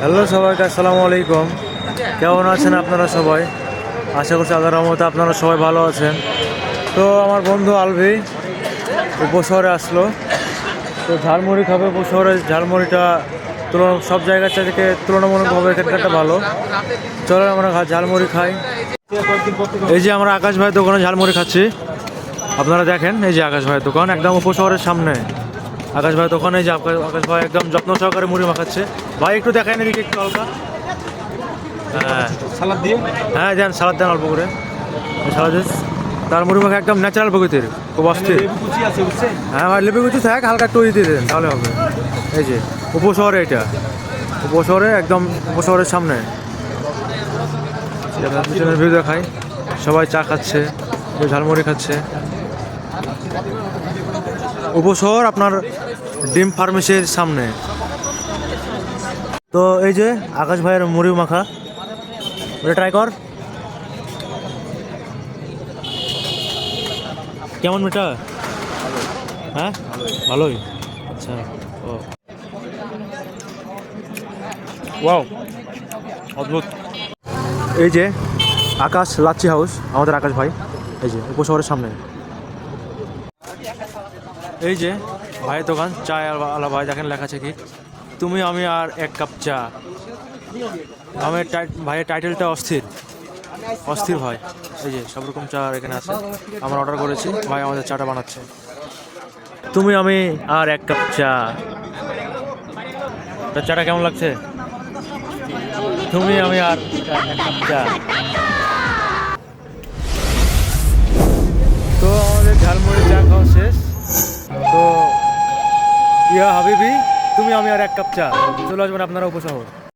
Hello সবাইকে, আসসালামু আলাইকুম। কেমন আছেন আপনারা সবাই? আশা করছি আল্লাহর রহমতে আপনারা সবাই ভালো আছেন। তো আমার বন্ধু আলভি উপশহরে আসলো। তো ঝালমুড়ি খাবে উপশহরে ঝালমুড়িটা তুলনা সব জায়গার থেকে তুলনামূলকভাবে এখানকারটা ভালো। চলো আমরা ঝালমুড়ি খাই। এই যে আমরা আকাশ ভাইয়ের দোকানে ঝালমুড়ি খাচ্ছি। আপনারা দেখেন, এই যে আকাশ ভাইয়ের দোকান, একদম উপশহরের সামনে। আকাশ দোকানে এই যে আকাশ- আকাশ ভাই একদম যত্ন সহকারে মুড়ি মাখাচ্ছে। ভাই একটু দেখায় এদিকে একটু হালকা। হ্যাঁ। সালাদ দিয়ে? হ্যাঁ দেন সালাদ দেন অল্প করে। সালাদ তার মুড়ি মাখা একদম ন্যাচারাল প্রকৃতির খুব অস্থির। কুচি হ্যাঁ ভাই লেবু কিছু থাক হালকা একটু দিয়ে দেন তাহলে হবে। এই যে উপশহরে এটা। উপশহরে একদম উপশহরের সামনে। পিছনের ভিউ দেখাই। সবাই চা খাচ্ছে ঝালমুড়ি খাচ্ছে। উপশহর আপনার ডিম ফার্মেসির সামনে। তো এই যে আকাশ ভাইয়ের মুড়ি মাখা ওটা ট্রাই কর। কেমন মিঠা? হ্যাঁ? ভালোই। আচ্ছা। ও। ওয়াও অদ্ভুত। এই যে আকাশ লাচ্ছি হাউস আমাদের আকাশ ভাই। এই যে উপশহরের সামনে। এই যে ভাইয়ের দোকান চা আর আলা ভাই, দেখেন লেখা আছে কি। তুমি, আমি আর এক কাপ চা। আমার ভাইয়ের টাইটেলটা অস্থির। অস্থির ভাই। এই যে সব রকম চা এখানে আছে। আমরা অর্ডার করেছি। ভাই আমাদের চাটা বানাচ্ছে। তুমি, আমি আর এক কাপ চা। তো চাটা কেমন লাগছে? তুমি, আমি আর এক কাপ চা। তো আমাদের ঝালমুড়ি চা খাওয়া শেষ। ইয়া হাবিবি তুমি আমি আর এক কাপ চা। চলে আসবেন আপনারা উপশহর।